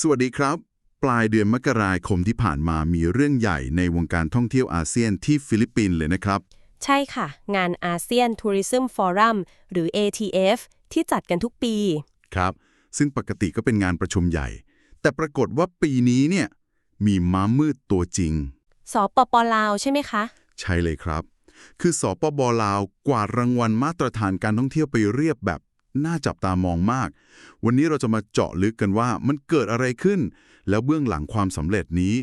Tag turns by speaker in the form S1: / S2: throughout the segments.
S1: สวัสดีครับ ปลายเดือนมกราคมที่ผ่านมามีเรื่องใหญ่ในวงการท่องเที่ยวอาเซียนที่ฟิลิปปินส์เลยนะครับ
S2: ใช่ค่ะ งานอาเซียนทัวริซึมฟอรัมหรือ ATF ที่จัดกันทุกปี
S1: ครับ ซึ่งปกติก็เป็นงานประชุมใหญ่ แต่ปรากฏว่าปีนี้เนี่ย มีม้ามืดตัวจริง
S2: สปปลาวใช่ไหมคะ
S1: ใช่เลยครับ คือสปปลาวกวาดรางวัลมาตรฐานการท่องเที่ยวไปเรียบแบบ น่าจับตามองมาก วันนี้เราจะมาเจาะลึกกันว่ามันเกิดอะไรขึ้น แล้วเบื้องหลังความสำเร็จนี้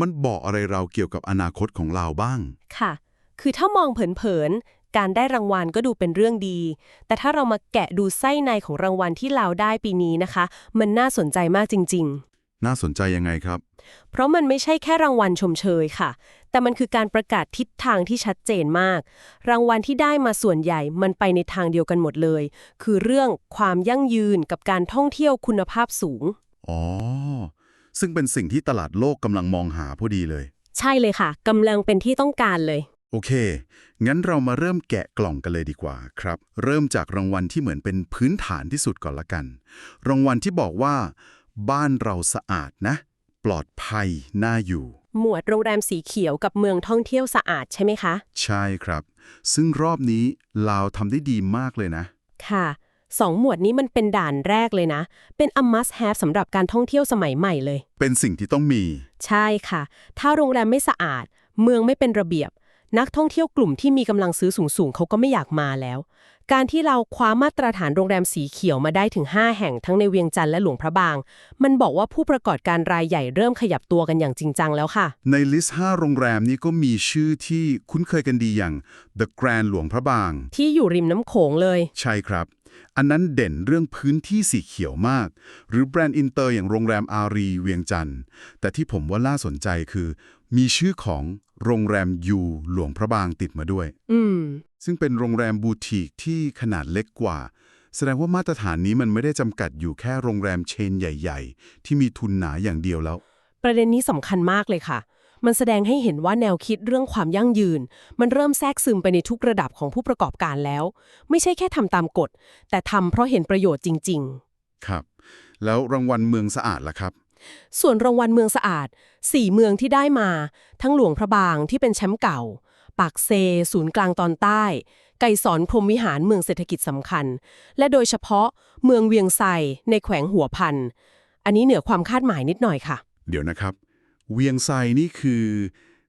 S1: มันบอกอะไรเราเกี่ยวกับอนาคตของเราบ้าง
S2: ค่ะ คือถ้ามองเผินๆ การได้รางวัลก็ดูเป็นเรื่องดี แต่ถ้าเรามาแกะดูไส้ในของรางวัลที่ลาวได้ปีนี้นะคะ มันน่าสนใจมากจริง ๆ
S1: น่าสนใจยังไงครับ
S2: เพราะมันไม่ใช่แค่รางวัลชมเชยค่ะ แต่มันคือการประกาศทิศทางที่ชัดเจนมาก รางวัลที่ได้มาส่วนใหญ่มันไปในทางเดียวกันหมดเลย คือเรื่องความยั่งยืนกับการท่องเที่ยวคุณภาพสูง
S1: อ๋อ ซึ่งเป็นสิ่งที่ตลาดโลกกำลังมองหาพอดีเลย
S2: ใช่เลยค่ะกำลังเป็นที่ต้องการเลย
S1: โอเค งั้นเรามาเริ่มแกะกล่องกันเลยดีกว่าครับ เริ่มจากรางวัลที่เหมือนเป็นพื้นฐานที่สุดก่อนละกัน รางวัลที่บอกว่า บ้านเราสะอาดนะ ปลอดภัยน่าอยู่
S2: หมวดโรงแรมสีเขียวกับเมืองท่องเที่ยวสะอาดใช่ไหมคะ
S1: ใช่ครับ ซึ่งรอบนี้ลาวทำได้ดีมากเลยนะ
S2: ค่ะสองหมวดนี้มันเป็นด่านแรกเลยนะ เป็น a must have สำหรับการท่องเที่ยวสมัยใหม่เลย
S1: เป็นสิ่งที่ต้องมี
S2: ใช่ค่ะ ถ้าโรงแรมไม่สะอาด เมืองไม่เป็นระเบียบ นักท่องเที่ยวกลุ่มที่มีกำลังซื้อสูงๆเขาก็ไม่อยากมาแล้ว การที่เราคว้ามาตรฐานโรงแรมสีเขียวมาได้ถึง 5 แห่งทั้งในเวียงจันทร์และหลวงพระบาง มันบอกว่าผู้ประกอบการรายใหญ่เริ่มขยับตัวกันอย่างจริงจังแล้วค่ะ
S1: ในลิสต์ 5 โรงแรมนี้ก็มีชื่อที่คุ้นเคยกันดีอย่าง The Grand หลวงพระบาง
S2: ที่อยู่ริมน้ำโขงเลย
S1: ใช่ครับ อันนั้นเด่นเรื่องพื้นที่สีเขียวมาก หรือแบรนด์อินเตอร์อย่างโรงแรมอารีเวียงจันทร์แต่ที่ผมว่าน่าสนใจคือ มีชื่อของ โรงแรมยูหลวงพระบางติดมาด้วย
S2: อืม
S1: ซึ่งเป็นโรงแรมบูติกที่ขนาดเล็กกว่า แสดงว่ามาตรฐานนี้มันไม่ได้จำกัดอยู่แค่โรงแรมเชนใหญ่ ๆ ที่มีทุนหนาอย่างเดียวแล้ว
S2: ประเด็นนี้สำคัญมากเลยค่ะ มันแสดงให้เห็นว่าแนวคิดเรื่องความยั่งยืน มันเริ่มแทรกซึมไปในทุกระดับของผู้ประกอบการแล้ว ไม่ใช่แค่ทำตามกฎ แต่ทำเพราะเห็นประโยชน์จริง
S1: ครับ แล้วรางวัลเมืองสะอาดล่ะครับ
S2: ๆ ส่วนรางวัลเมืองสะอาด 4 เมืองที่ได้มา ทั้งหลวงพระบางที่เป็นแชมป์เก่า ปากเซ ศูนย์กลางตอนใต้ ไกรสอนพรหมวิหารเมืองเศรษฐกิจสำคัญ และโดยเฉพาะเมืองเวียงไซในแขวงหัวพัน อันนี้เหนือความคาดหมายนิดหน่อยค่ะ
S1: เดี๋ยวนะครับ เวียงไซนี่คือ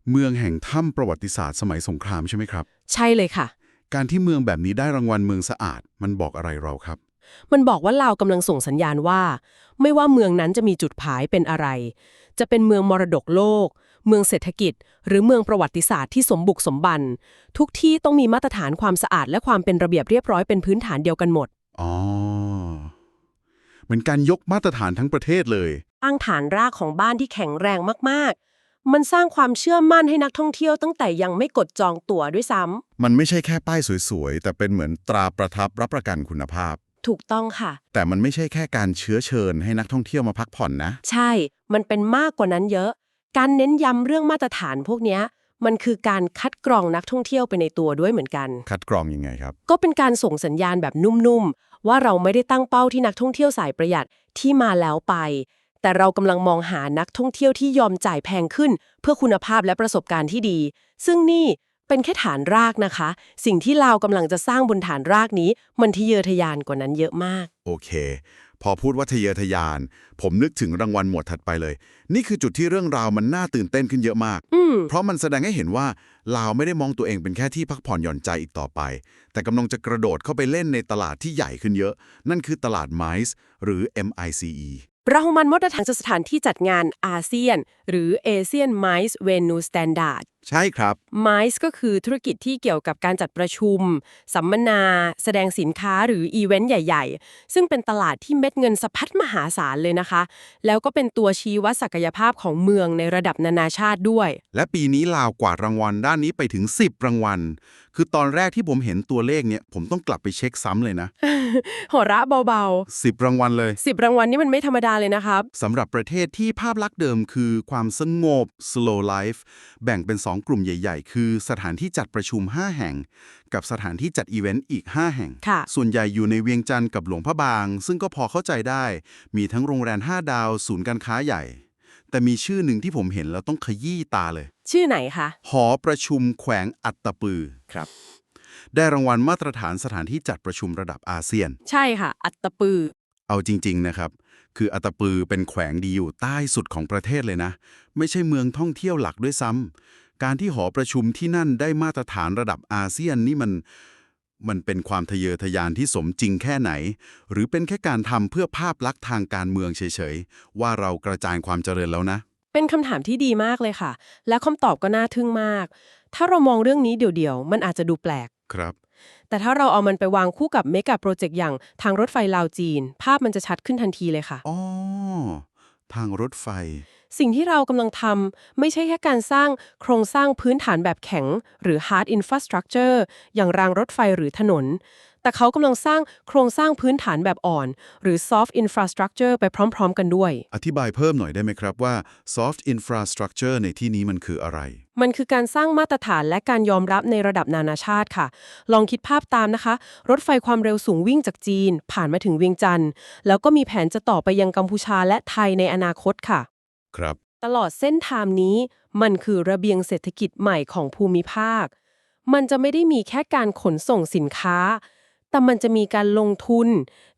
S1: เมืองแห่งถ้ำประวัติศาสตร์สมัยสงครามใช่ไหมครับ
S2: ใช่เลยค่ะ
S1: การที่เมืองแบบนี้ได้รางวัลเมืองสะอาด มันบอกอะไรเราครับ
S2: มันบอกว่าลาวกำลังส่งสัญญาณว่า ไม่ว่าเมืองนั้นจะมีจุดผายเป็นอะไร จะเป็นเมืองมรดกโลก เมืองเศรษฐกิจ หรือเมืองประวัติศาสตร์ที่สมบุกสมบัน ทุกที่ต้องมีมาตรฐานความสะอาดและความเป็นระเบียบเรียบร้อยเป็นพื้นฐานเดียวกันหมด
S1: อ๋อเหมือนการยกมาตรฐานทั้งประเทศเลย
S2: อ้างฐานรากของบ้านที่แข็งแรงมากๆมันสร้างความเชื่อมั่นให้นักท่องเที่ยวตั้งแต่ยังไม่กดจองตั๋วด้วยซ้ำ
S1: มันไม่ใช่แค่ป้ายสวยๆ แต่เป็นเหมือนตราประทับรับประกันคุณภาพ
S2: ถูกต้องค่ะ
S1: แต่มันไม่ใช่แค่การเชื้อเชิญให้นักท่องเที่ยวมาพักผ่อนนะ
S2: ใช่ มันเป็นมากกว่านั้นเยอะ การเน้นย้ำเรื่องมาตรฐานพวกเนี้ยมันคือการคัดกรองนักท่องเที่ยวไปในตัวด้วยเหมือนกัน
S1: คัดกรองยังไงครับ
S2: ก็เป็นการส่งสัญญาณแบบนุ่มๆ ว่าเราไม่ได้ตั้งเป้าที่นักท่องเที่ยวสายประหยัดที่มาแล้วไป แต่เรากำลังมองหานักท่องเที่ยวที่ยอมจ่ายแพงขึ้น เพื่อคุณภาพและประสบการณ์ที่ดี ซึ่งนี่ เป็นแค่ฐานรากนะคะ สิ่งที่เรากำลังจะสร้างบนฐานรากนี้ มันทะเยอทะยานกว่านั้นเยอะมาก
S1: โอเค พอพูดว่าทะเยอทะยาน ผมนึกถึงรางวัลหมวดถัดไปเลย นี่คือจุดที่เรื่องราวมันน่าตื่นเต้นขึ้นเยอะมาก
S2: อืม
S1: เพราะมันแสดงให้เห็นว่าลาวไม่ได้มองตัวเองเป็นแค่ที่พักผ่อนหย่อนใจอีกต่อไป แต่กำลังจะกระโดดเข้าไปเล่นในตลาดที่ใหญ่ขึ้นเยอะ นั่นคือตลาดไมซ์หรือ MICE
S2: เรามันมาตรฐานสถานที่จัดงานอาเซียน หรือ Asian Mice Venue Standard
S1: ใช่ครับ
S2: MICE ก็คือธุรกิจที่เกี่ยวกับการจัดประชุม สัมมนา แสดงสินค้าหรืออีเวนต์ใหญ่ ๆ ซึ่งเป็นตลาดที่เม็ดเงินสะพัดมหาศาลเลยนะคะ แล้วก็เป็นตัวชี้วัดศักยภาพของเมืองในระดับนานาชาติด้วย
S1: และปีนี้ลาวกวาดรางวัลด้านนี้ไปถึง 10 รางวัล คือตอนแรกที่ผมเห็นตัวเลขเนี่ย ผมต้องกลับไปเช็คซ้ำเลยนะ
S2: หัวเราะเบา
S1: 10 รางวัลเลย
S2: ๆ10 รางวัลนี่มันไม่ธรรมดาเลยนะครับ
S1: สำหรับประเทศที่ภาพลักษณ์เดิมคือความสงบ slow life แบ่งเป็นองกลุ่มใหญ่ ๆ คือสถานที่จัดประชุม 5 แห่ง กับสถานที่จัดอีเวนต์อีก 5 แห่ง
S2: ค่ะ
S1: ส่วนใหญ่อยู่ในเวียงจันทร์กับหลวงพระบาง ซึ่งก็พอเข้าใจได้ มีทั้งโรงแรม 5 ดาว ศูนย์การค้าใหญ่ แต่มีชื่อหนึ่งที่ผมเห็นแล้วต้องขยี้ตาเลย
S2: ชื่อไหนคะ
S1: หอประชุมแขวงอัตตปือ
S2: ครับ
S1: ได้รางวัลมาตรฐานสถานที่จัดประชุมระดับอาเซียน
S2: ใช่ค่ะ อัตตปือ
S1: เอาจริง ๆ นะครับคืออัตตปือเป็นแขวงดีอยู่ใต้สุดของประเทศเลยนะ ไม่ใช่เมืองท่องเที่ยวหลักด้วยซ้ำ การที่หอประชุมที่นั่นได้มาตรฐานระดับอาเซียนนี่มันมันเป็นความทะเยอทะยานที่สมจริงแค่ไหน หรือเป็นแค่การทำเพื่อภาพลักษณ์ทางการเมืองเฉยๆ ว่าเรากระจายความเจริญแล้วนะ
S2: เป็นคำถามที่ดีมากเลยค่ะ และคำตอบก็น่าทึ่งมาก ถ้าเรามองเรื่องนี้เดี่ยวๆ มันอาจจะดูแปลก
S1: ครับ
S2: แต่ถ้าเราเอามันไปวางคู่กับเมกะโปรเจกต์อย่างทางรถไฟลาวจีน ภาพมันจะชัดขึ้นทันทีเลยค่ะ
S1: อ๋อ ทางรถไฟ
S2: สิ่งที่เรากำลังทำไม่ใช่แค่การสร้างโครงสร้างพื้นฐานแบบแข็ง หรือ hard infrastructure อย่างรางรถไฟหรือถนน แต่เขากำลังสร้างโครงสร้างพื้นฐานแบบอ่อน หรือ soft infrastructure ไปพร้อม ๆ กันด้วย
S1: อธิบายเพิ่มหน่อยได้ไหมครับว่า soft infrastructure ในที่นี้มันคืออะไร
S2: มันคือการสร้างมาตรฐานและการยอมรับในระดับนานาชาติค่ะ ลองคิดภาพตามนะคะ รถไฟความเร็วสูงวิ่งจากจีน ผ่านมาถึงเวียงจันทร์แล้วก็มีแผนจะต่อไปยังกัมพูชาและไทยในอนาคตค่ะ
S1: ครับ
S2: ตลอดเส้นทางนี้ มันคือระเบียงเศรษฐกิจใหม่ของภูมิภาค มันจะไม่ได้มีแค่การขนส่งสินค้า แต่มันจะมีการลงทุน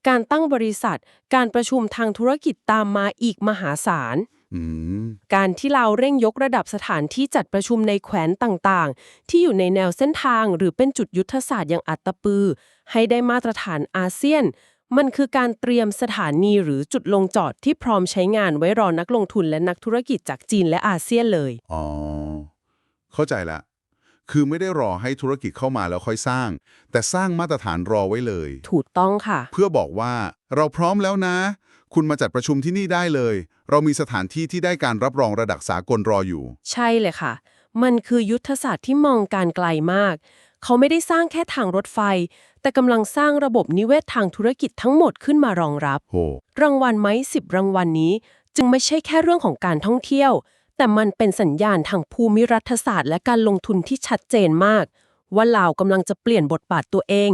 S2: การตั้งบริษัท การประชุมทางธุรกิจตามมาอีกมหาศาล
S1: อืม
S2: การที่เราเร่งยกระดับสถานที่จัดประชุมในแขวนต่างๆ ที่อยู่ในแนวเส้นทางหรือเป็นจุดยุทธศาสตร์อย่างอัตตปือ ให้ได้มาตรฐานอาเซียน มันคือการเตรียมสถานีหรือจุดลงจอดที่พร้อมใช้งานไว้รอนักลงทุนและนักธุรกิจจากจีนและอาเซียนเลย
S1: อ๋อ เข้าใจละ คือไม่ได้รอให้ธุรกิจเข้ามาแล้วค่อยสร้าง แต่สร้างมาตรฐานรอไว้เลย
S2: ถูกต้องค่ะ
S1: เพื่อบอกว่าเราพร้อมแล้วนะ คุณมาจัดประชุมที่นี่ได้เลย เรามีสถานที่ที่ได้การรับรองระดับสากลรออยู่
S2: ใช่เลยค่ะ มันคือยุทธศาสตร์ที่มองการไกลมาก เขาไม่ได้สร้างแค่ทางรถไฟ แต่กำลังสร้างระบบนิเวศทางธุรกิจทั้งหมดขึ้นมารองรับ
S1: โห
S2: รางวัลไม้สิบรางวัลนี้ จึงไม่ใช่แค่เรื่องของการท่องเที่ยว แต่มันเป็นสัญญาณทางภูมิรัฐศาสตร์ และการลงทุนที่ชัดเจนมาก ว่าลาวกำลังจะเปลี่ยนบทบาทตัวเอง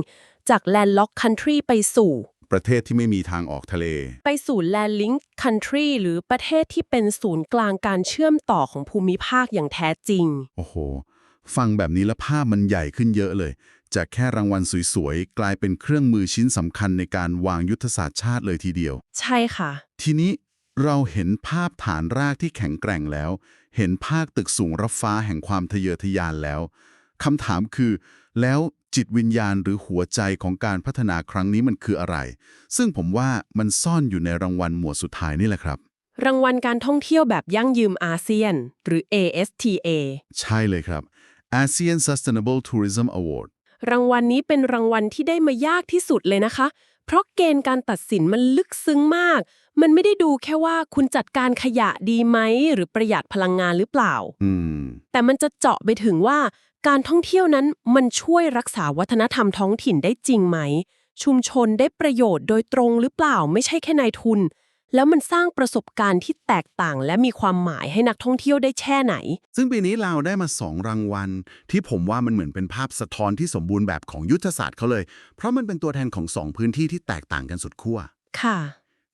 S2: จาก landlocked country ไปสู่
S1: ประเทศที่ไม่มีทางออกทะเล
S2: ไปสู่ landlinked country หรือประเทศที่เป็นศูนย์กลางการเชื่อมต่อของภูมิภาคอย่างแท้จริง
S1: โอ้โห ฟังแบบนี้แล้วภาพมันใหญ่ขึ้นเยอะเลย จากแค่รางวัลสวยๆ กลายเป็นเครื่องมือชิ้นสำคัญในการวางยุทธศาสตร์ชาติเลยทีเดียว
S2: ใช่ค่ะ
S1: ทีนี้เราเห็นภาพฐานรากที่แข็งแกร่งแล้ว เห็นภาคตึกสูงรับฟ้าแห่งความทะเยอทะยานแล้วคำถามคือ แล้วจิตวิญญาณหรือหัวใจของการพัฒนาครั้งนี้มันคืออะไร ซึ่งผมว่ามันซ่อนอยู่ในรางวัลหมวดสุดท้ายนี่แหละครับ
S2: รางวัลการท่องเที่ยวแบบยั่งยืมอาเซียน หรือ ASTA
S1: ใช่เลยครับ ASEAN Sustainable Tourism Award
S2: รางวัลนี้เป็นรางวัลที่ได้มายากที่สุดเลยนะคะ เพราะเกณฑ์การตัดสินมันลึกซึ้งมาก มันไม่ได้ดูแค่ว่าคุณจัดการขยะดีไหม หรือประหยัดพลังงานหรือเปล่า
S1: อืม
S2: แต่มันจะเจาะไปถึงว่า การท่องเที่ยวนั้นมันช่วยรักษาวัฒนธรรมท้องถิ่นได้จริงไหม ชุมชนได้ประโยชน์โดยตรงหรือเปล่า ไม่ใช่แค่นายทุน แล้วมันสร้างประสบการณ์ที่แตกต่าง และมีความหมายให้นักท่องเที่ยวได้แช่ไหน
S1: ซึ่งปีนี้เราได้มาสองรางวัล ที่ผมว่ามันเหมือนเป็นภาพสะท้อนที่สมบูรณ์แบบของยุทธศาสตร์เขาเลย เพราะมันเป็นตัวแทนของสองพื้นที่ที่แตกต่างกันสุดขั้ว
S2: ค่ะ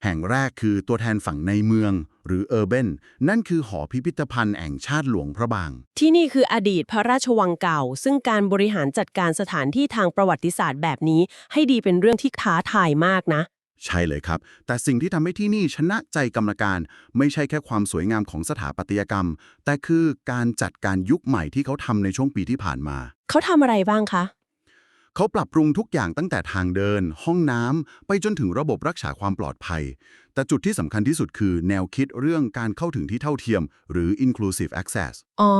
S1: แห่งแรกคือตัวแทนฝั่งในเมือง หรือเออร์เบนนั่นคือหอพิพิธภัณฑ์แห่งชาติหลวงพระบาง
S2: ที่นี่คืออดีตพระราชวังเก่า ซึ่งการบริหารจัดการสถานที่ทางประวัติศาสตร์แบบนี้ ให้ดีเป็นเรื่องที่ท้าทายมากนะ
S1: ใช่เลยครับ แต่สิ่งที่ทำให้ที่นี่ชนะใจกรรมการ ไม่ใช่แค่ความสวยงามของสถาปัตยกรรม แต่คือการจัดการยุคใหม่ที่เขาทำในช่วงปีที่ผ่านมา
S2: เขาทำอะไรบ้างคะ
S1: เขาปรับปรุงทุกอย่างตั้งแต่ทางเดิน ห้องน้ำไปจนถึงระบบรักษาความปลอดภัย แต่จุดที่สำคัญที่สุดคือแนวคิดเรื่องการเข้าถึงที่เท่าเทียม หรือ inclusive access
S2: อ๋อ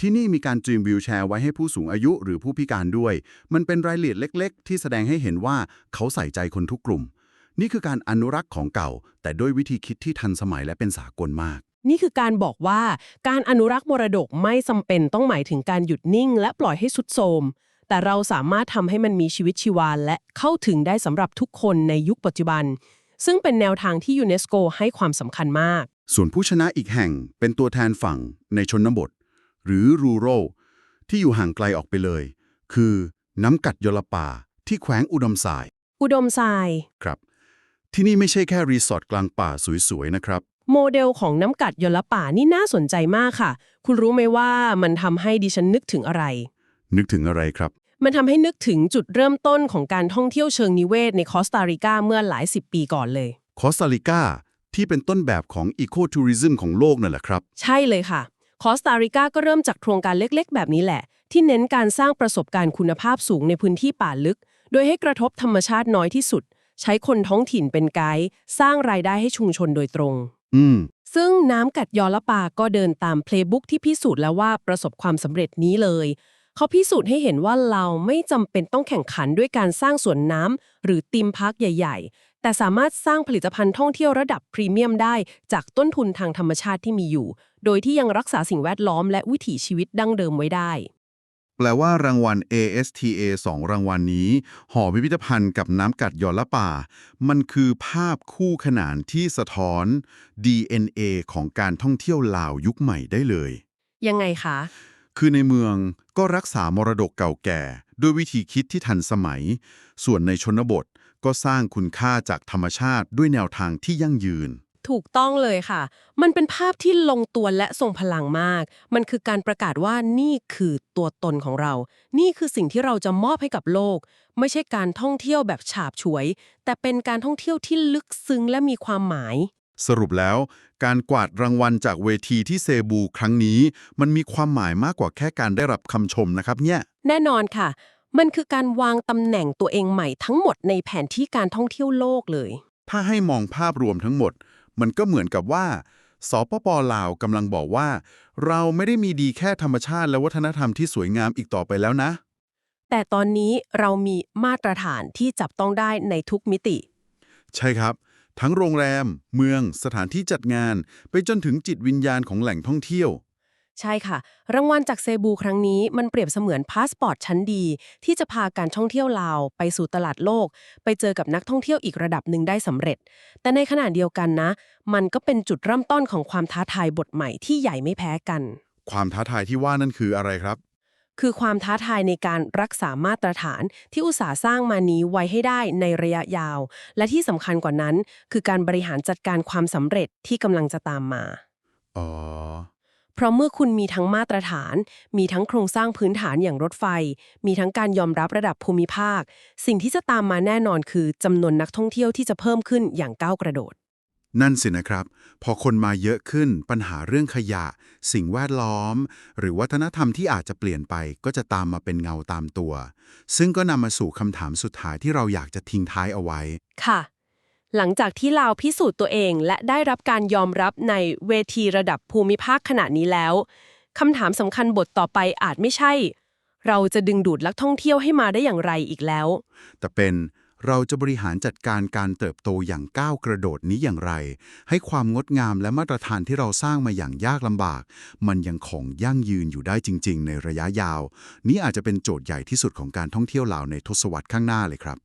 S1: ที่นี่มีการจีมวิวแชร์ไว้ให้ผู้สูงอายุหรือผู้พิการด้วย มันเป็นรายละเอียดเล็ก ๆ ที่แสดงให้เห็นว่าเขาใส่ใจคนทุกกลุ่ม นี่คือการอนุรักษ์ของเก่า แต่ด้วยวิธีคิดที่ทันสมัยและเป็นสากลมาก
S2: นี่คือการบอกว่าการอนุรักษ์มรดกไม่จำเป็นต้องหมายถึงการหยุดนิ่ง และปล่อยให้สุดโทรมแต่เราสามารถทำให้มันมีชีวิตชีวาและเข้าถึงได้สำหรับทุกคนในยุคปัจจุบัน ซึ่งเป็นแนวทางที่ยูเนสโกให้ความสำคัญมาก
S1: ส่วนผู้ชนะอีกแห่งเป็นตัวแทนฝั่งในชนบท หรือ rural ที่อยู่ห่างไกลออกไปเลย คือน้ำกัดยลป่าที่แขวงอุดมสาย
S2: อุดมทราย
S1: ครับ ที่นี่ไม่ใช่แค่รีสอร์ทกลางป่าสวยๆนะครับ
S2: โมเดลของน้ำกัดยลป่านี่น่าสนใจมากค่ะ คุณรู้ไหมว่ามันทำให้ดิฉันนึกถึงอะไร
S1: นึกถึงอะไรครับ
S2: มันทำให้นึกถึงจุดเริ่มต้นของการท่องเที่ยวเชิงนิเวศในคอสตาริกาเมื่อหลายสิบปีก่อนเลย
S1: คอสตาริกาที่เป็นต้นแบบของอีโคทัวริซึมของโลกนั่นแหละครับ
S2: ใช่เลยค่ะ คอสตาริกาก็เริ่มจากโครงการเล็กๆ แบบนี้แหละ ที่เน้นการสร้างประสบการณ์คุณภาพสูงในพื้นที่ป่าลึก โดยให้กระทบธรรมชาติน้อยที่สุด ใช้คนท้องถิ่นเป็นไกด์สร้างรายได้ให้ชุมชนโดยตรง
S1: อืม
S2: ซึ่งน้ำกัดยอละปาก็เดินตามเพลย์บุ๊กที่พิสูจน์แล้วว่าประสบความสำเร็จนี้เลย เขาพิสูจน์ให้เห็นว่าเราไม่จำเป็นต้องแข่งขันด้วยการสร้างสวนน้ำหรือตีมพาร์คใหญ่ ๆ แต่สามารถสร้างผลิตภัณฑ์ท่องเที่ยวระดับพรีเมียมได้ จากต้นทุนทางธรรมชาติที่มีอยู่ โดยที่ยังรักษาสิ่งแวดล้อมและวิถีชีวิตดั้งเดิมไว้ได้
S1: แปลว่ารางวัล ASTA 2 รางวัลนี้ห่อพิพิธภัณฑ์กับน้ำกัดยอละป่า มันคือภาพคู่ขนานที่สะท้อน DNA ของการท่องเที่ยวลาวยุคใหม่ได้เลย
S2: ยังไงคะ
S1: คือในเมืองก็รักษามรดกเก่าแก่ ด้วยวิธีคิดที่ทันสมัย ส่วนในชนบทก็สร้างคุณค่าจากธรรมชาติด้วยแนวทางที่ยั่งยืน
S2: ถูกต้องเลยค่ะ มันเป็นภาพที่ลงตัวและทรงพลังมาก มันคือการประกาศว่านี่คือตัวตนของเรา นี่คือสิ่งที่เราจะมอบให้กับโลก ไม่ใช่การท่องเที่ยวแบบฉาบฉวย แต่เป็นการท่องเที่ยวที่ลึกซึ้งและมีความหมาย
S1: สรุปแล้ว การกวาดรางวัลจากเวทีที่เซบูครั้งนี้ มันมีความหมายมากกว่าแค่การได้รับคำชมนะครับเนี่ย
S2: แน่นอนค่ะ มันคือการวางตำแหน่งตัวเองใหม่ทั้งหมดในแผนที่การท่องเที่ยวโลกเลย
S1: ถ้าให้มองภาพรวมทั้งหมด มันก็เหมือนกับว่าสปปลาวกำลังบอกว่า เราไม่ได้มีดีแค่ธรรมชาติและวัฒนธรรมที่สวยงามอีกต่อไปแล้วนะ
S2: แต่ตอนนี้เรามีมาตรฐานที่จับต้องได้ในทุกมิติ
S1: ใช่ครับ ทั้งโรงแรม เมือง สถานที่จัดงาน ไปจนถึงจิตวิญญาณของแหล่งท่องเที่ยว
S2: ใช่ค่ะ รางวัลจากเซบูครั้งนี้มันเปรียบเสมือนพาสปอร์ตชั้นดี ที่จะพาการท่องเที่ยวลาวไปสู่ตลาดโลก ไปเจอกับนักท่องเที่ยวอีกระดับหนึ่งได้สำเร็จ แต่ในขณะเดียวกันนะ มันก็เป็นจุดเริ่มต้นของความท้าทายบทใหม่ที่ใหญ่ไม่แพ้กัน
S1: ความท้าทายที่ว่านั่นคืออะไรครับ
S2: คือความท้าทายในการรักษามาตรฐานที่อุตสาห์สร้างมานี้ไว้ให้ได้ในระยะยาว และที่สำคัญกว่านั้น คือการบริหารจัดการความสำเร็จที่กำลังจะตามมา
S1: อ๋อ
S2: เพราะเมื่อคุณมีทั้งมาตรฐาน มีทั้งโครงสร้างพื้นฐานอย่างรถไฟ มีทั้งการยอมรับระดับภูมิภาค สิ่งที่จะตามมาแน่นอนคือจำนวนนักท่องเที่ยวที่จะเพิ่มขึ้นอย่างก้าวกระโดด
S1: นั่นสินะครับ พอคนมาเยอะขึ้นปัญหาเรื่องขยะ สิ่งแวดล้อม หรือวัฒนธรรมที่อาจจะเปลี่ยนไปก็จะตามมาเป็นเงาตามตัว ซึ่งก็นำมาสู่คำถามสุดท้ายที่เราอยากจะทิ้งท้ายเอาไว้
S2: ค่ะ หลังจากที่ลาวพิสูจน์ตัวเองและได้รับการยอมรับในเวทีระดับภูมิภาคขนาดนี้แล้วคำถามสำคัญบทต่อไปอาจไม่ใช่ เราจะดึงดูดนักท่องเที่ยวให้มาได้อย่างไรอีกแล้ว
S1: แต่เป็นเราจะบริหารจัดการการเติบโตอย่างก้าวกระโดดนี้อย่างไร ให้ความงดงามและมาตรฐานที่เราสร้างมาอย่างยากลำบาก มันยังคงยั่งยืนอยู่ได้จริง ๆ ในระยะยาว นี้อาจจะเป็นโจทย์ใหญ่ที่สุดของการท่องเที่ยวลาวในทศวรรษข้างหน้าเลยครับ